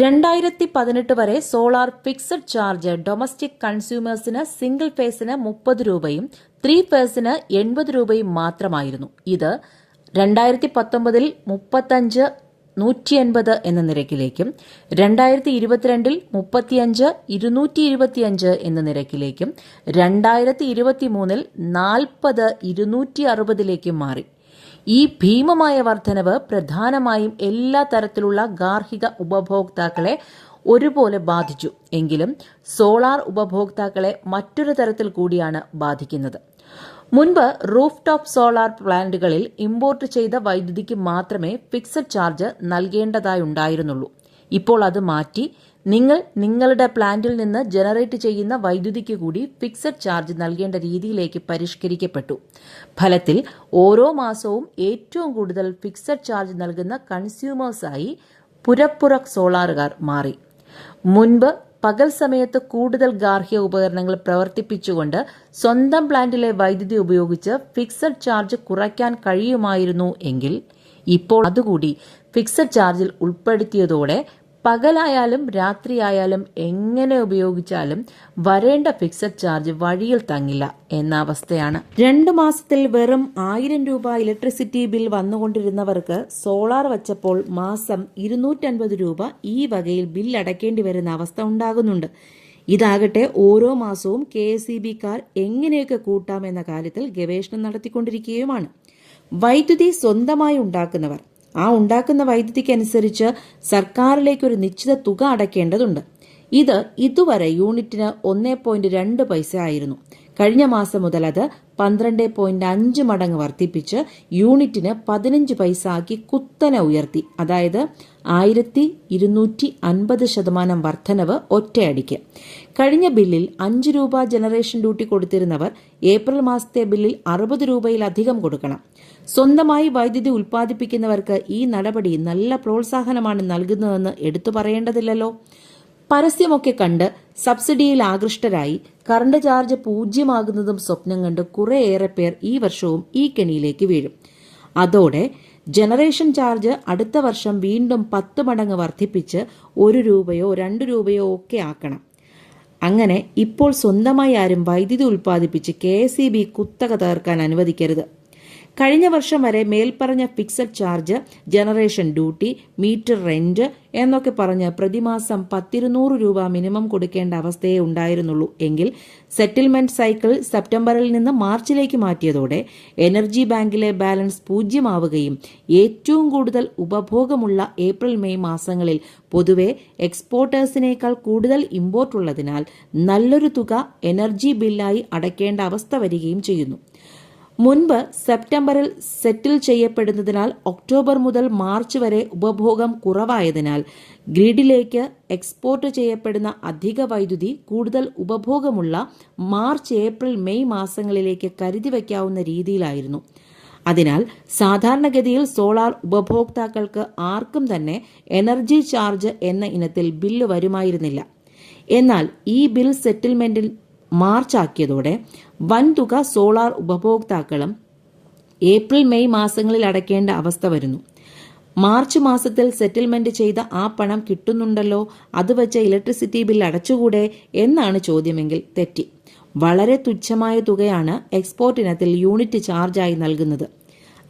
രണ്ടായിരത്തി പതിനെട്ട് വരെ സോളാർ ഫിക്സഡ് ചാർജ് ഡൊമസ്റ്റിക് കൺസ്യൂമേഴ്സിന് സിംഗിൾ ഫേസിന് മുപ്പത് രൂപയും ത്രീ ഫേസിന് എൺപത് രൂപയും മാത്രമായിരുന്നു. ഇത് രണ്ടായിരത്തി പത്തൊമ്പതിൽ മുപ്പത്തഞ്ച് നൂറ്റി എൺപത് എന്ന നിരക്കിലേക്കും രണ്ടായിരത്തി ഇരുപത്തിരണ്ടിൽ മുപ്പത്തിയഞ്ച് ഇരുന്നൂറ്റി ഇരുപത്തിയഞ്ച് എന്ന നിരക്കിലേക്കും രണ്ടായിരത്തി ഇരുപത്തിമൂന്നിൽ നാൽപ്പത് ഇരുന്നൂറ്റി അറുപതിലേക്കും മാറി. ഈ ഭീമമായ വർധനവ് പ്രധാനമായും എല്ലാ തരത്തിലുള്ള ഗാർഹിക ഉപഭോക്താക്കളെ ഒരുപോലെ ബാധിച്ചു. എങ്കിലും സോളാർ ഉപഭോക്താക്കളെ മറ്റൊരു തരത്തിൽ കൂടിയാണ് ബാധിക്കുന്നത്. മുൻപ് റൂഫ് ടോപ്പ് സോളാർ പ്ലാന്റുകളിൽ ഇമ്പോർട്ട് ചെയ്ത വൈദ്യുതിക്ക് മാത്രമേ ഫിക്സഡ് ചാർജ് നൽകേണ്ടതായുണ്ടായിരുന്നുള്ളൂ. ഇപ്പോൾ അത് മാറ്റി നിങ്ങൾ നിങ്ങളുടെ പ്ലാന്റിൽ നിന്ന് ജനറേറ്റ് ചെയ്യുന്ന വൈദ്യുതിക്ക് കൂടി ഫിക്സഡ് ചാർജ് നൽകേണ്ട രീതിയിലേക്ക് പരിഷ്കരിക്കപ്പെട്ടു. ഫലത്തിൽ ഓരോ മാസവും ഏറ്റവും കൂടുതൽ ഫിക്സഡ് ചാർജ് നൽകുന്ന കൺസ്യൂമേഴ്സായി പുരപ്പുറ സോളാറുകാർ മാറി. മുൻപ് പകൽ സമയത്ത് കൂടുതൽ ഗാർഹിക ഉപകരണങ്ങൾ പ്രവർത്തിപ്പിച്ചുകൊണ്ട് സ്വന്തം പ്ലാന്റിലെ വൈദ്യുതി ഉപയോഗിച്ച് ഫിക്സഡ് ചാർജ് കുറയ്ക്കാൻ കഴിയുമായിരുന്നു എങ്കിൽ ഇപ്പോൾ അതുകൂടി ഫിക്സഡ് ചാർജിൽ ഉൾപ്പെടുത്തിയതോടെ പകലായാലും രാത്രിയായാലും എങ്ങനെ ഉപയോഗിച്ചാലും വരേണ്ട ഫിക്സഡ് ചാർജ് വഴിയിൽ തങ്ങില്ല എന്ന അവസ്ഥയാണ്. രണ്ട് മാസത്തിൽ വെറും ആയിരം രൂപ ഇലക്ട്രിസിറ്റി ബിൽ വന്നുകൊണ്ടിരുന്നവർക്ക് സോളാർ വച്ചപ്പോൾ മാസം ഇരുന്നൂറ്റൻപത് രൂപ ഈ വകയിൽ ബിൽ അടയ്ക്കേണ്ടി വരുന്ന അവസ്ഥ ഉണ്ടാകുന്നുണ്ട്. ഇതാകട്ടെ ഓരോ മാസവും കെ എസ് ഇ ബിക്കാർ എങ്ങനെയൊക്കെ കൂട്ടാമെന്ന കാര്യത്തിൽ ഗവേഷണം നടത്തിക്കൊണ്ടിരിക്കുകയുമാണ്. വൈദ്യുതി സ്വന്തമായി ഉണ്ടാക്കുന്നവർ ആ ഉണ്ടാക്കുന്ന വൈദ്യുതിക്കനുസരിച്ച് സർക്കാരിലേക്ക് ഒരു നിശ്ചിത തുക അടയ്ക്കേണ്ടതുണ്ട് ഇത് ഇതുവരെ യൂണിറ്റിന് ഒന്നേ പോയിന്റ് രണ്ട് പൈസ ആയിരുന്നു. കഴിഞ്ഞ മാസം മുതൽ അത് പന്ത്രണ്ട് പോയിന്റ് അഞ്ച് മടങ്ങ് വർദ്ധിപ്പിച്ച് യൂണിറ്റിന് പതിനഞ്ച് പൈസ ആക്കി കുത്തനെ ഉയർത്തി. അതായത് ആയിരത്തി ഇരുന്നൂറ്റി അൻപത് ശതമാനം വർധനവ് ഒറ്റയടിക്ക്. കഴിഞ്ഞ ബില്ലിൽ അഞ്ച് രൂപ ജനറേഷൻ ഡ്യൂട്ടി കൊടുത്തിരുന്നവർ ഏപ്രിൽ മാസത്തെ ബില്ലിൽ അറുപത് രൂപയിലധികം കൊടുക്കണം. സ്വന്തമായി വൈദ്യുതി ഉൽപ്പാദിപ്പിക്കുന്നവർക്ക് ഈ നടപടി നല്ല പ്രോത്സാഹനമാണ് നൽകുന്നതെന്ന് എടുത്തു പറയേണ്ടതില്ലല്ലോ. പരസ്യമൊക്കെ കണ്ട് സബ്സിഡിയിൽ ആകൃഷ്ടരായി കറണ്ട് ചാർജ് പൂജ്യമാകുന്നതും സ്വപ്നം കണ്ട് കുറേയേറെ പേർ ഈ വർഷവും ഈ കെണിയിലേക്ക് വീഴും. അതോടെ ജനറേഷൻ ചാർജ് അടുത്ത വർഷം വീണ്ടും പത്ത് മടങ്ങ് വർദ്ധിപ്പിച്ച് ഒരു രൂപയോ രണ്ട് രൂപയോ ഒക്കെ ആക്കണം. അങ്ങനെ ഇപ്പോൾ സ്വന്തമായി ആരും വൈദ്യുതി ഉൽപ്പാദിപ്പിച്ച് കെ എസ് ഇ ബി കുത്തക തകർക്കാൻ അനുവദിക്കരുത്. കഴിഞ്ഞ വർഷം വരെ മേൽപ്പറഞ്ഞ fixed charge generation duty meter rent എന്നൊക്കെ പറഞ്ഞ് പ്രതിമാസം പത്തിരുന്നൂറ് രൂപ മിനിമം കൊടുക്കേണ്ട അവസ്ഥയേ ഉണ്ടായിരുന്നുള്ളൂ. എങ്കിൽ സെറ്റിൽമെന്റ് സൈക്കിൾ സെപ്റ്റംബറിൽ നിന്ന് മാർച്ചിലേക്ക് മാറ്റിയതോടെ എനർജി ബാങ്കിലെ ബാലൻസ് പൂജ്യമാവുകയും ഏറ്റവും കൂടുതൽ ഉപഭോഗമുള്ള ഏപ്രിൽ മെയ് മാസങ്ങളിൽ പൊതുവെ എക്സ്പോർട്ടേഴ്സിനേക്കാൾ കൂടുതൽ ഇമ്പോർട്ട് ഉള്ളതിനാൽ നല്ലൊരു തുക എനർജി ബില്ലായി അടയ്ക്കേണ്ട അവസ്ഥ വരികയും ചെയ്യുന്നു. മുൻപ് സെപ്റ്റംബറിൽ സെറ്റിൽ ചെയ്യപ്പെടുന്നതിനാൽ ഒക്ടോബർ മുതൽ മാർച്ച് വരെ ഉപഭോഗം കുറവായതിനാൽ ഗ്രിഡിലേക്ക് എക്സ്പോർട്ട് ചെയ്യപ്പെടുന്ന അധിക വൈദ്യുതി കൂടുതൽ ഉപഭോഗമുള്ള മാർച്ച് ഏപ്രിൽ മെയ് മാസങ്ങളിലേക്ക് കരുതി വയ്ക്കാവുന്ന രീതിയിലായിരുന്നു. അതിനാൽ സാധാരണഗതിയിൽ സോളാർ ഉപഭോക്താക്കൾക്ക് ആർക്കും തന്നെ എനർജി ചാർജ് എന്ന ഇനത്തിൽ ബില്ല് വരുമായിരുന്നില്ല. എന്നാൽ ഈ ബിൽ സെറ്റിൽമെന്റിൽ മാർച്ച് ആക്കിയതോടെ വൻതുക സോളാർ ഉപഭോക്താക്കളും ഏപ്രിൽ മെയ് മാസങ്ങളിൽ അടയ്ക്കേണ്ട അവസ്ഥ വരുന്നു. മാർച്ച് മാസത്തിൽ സെറ്റിൽമെന്റ് ചെയ്ത ആ പണം കിട്ടുന്നുണ്ടല്ലോ അത് വെച്ച് ഇലക്ട്രിസിറ്റി ബിൽ അടച്ചുകൂടെ എന്നാണ് ചോദ്യമെങ്കിൽ തെറ്റി. വളരെ തുച്ഛമായ തുകയാണ് എക്സ്പോർട്ട് ഇനത്തിൽ യൂണിറ്റ് ചാർജായി നൽകുന്നത്.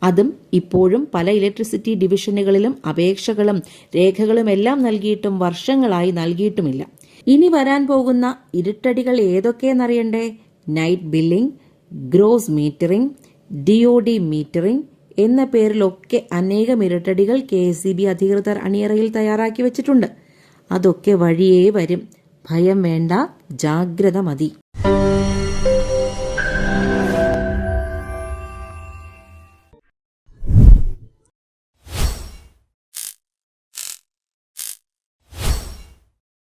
അതും ഇപ്പോഴും പല ഇലക്ട്രിസിറ്റി ഡിവിഷനുകളിലും അപേക്ഷകളും രേഖകളും എല്ലാം നൽകിയിട്ടും വർഷങ്ങളായി നൽകിയിട്ടുമില്ല. ഇനി വരാൻ പോകുന്ന ഇരുട്ടടികൾ ഏതൊക്കെയെന്നറിയണ്ടേ? Night billing gross metering D O D metering എന്ന പേരിലൊക്കെ അനേകം ഇരട്ടടികൾ കെ എസ് സി ബി അധികൃതർ അണിയറയിൽ തയ്യാറാക്കി വെച്ചിട്ടുണ്ട്. അതൊക്കെ വഴിയേ വരും. ഭയം വേണ്ട ജാഗ്രത മതി.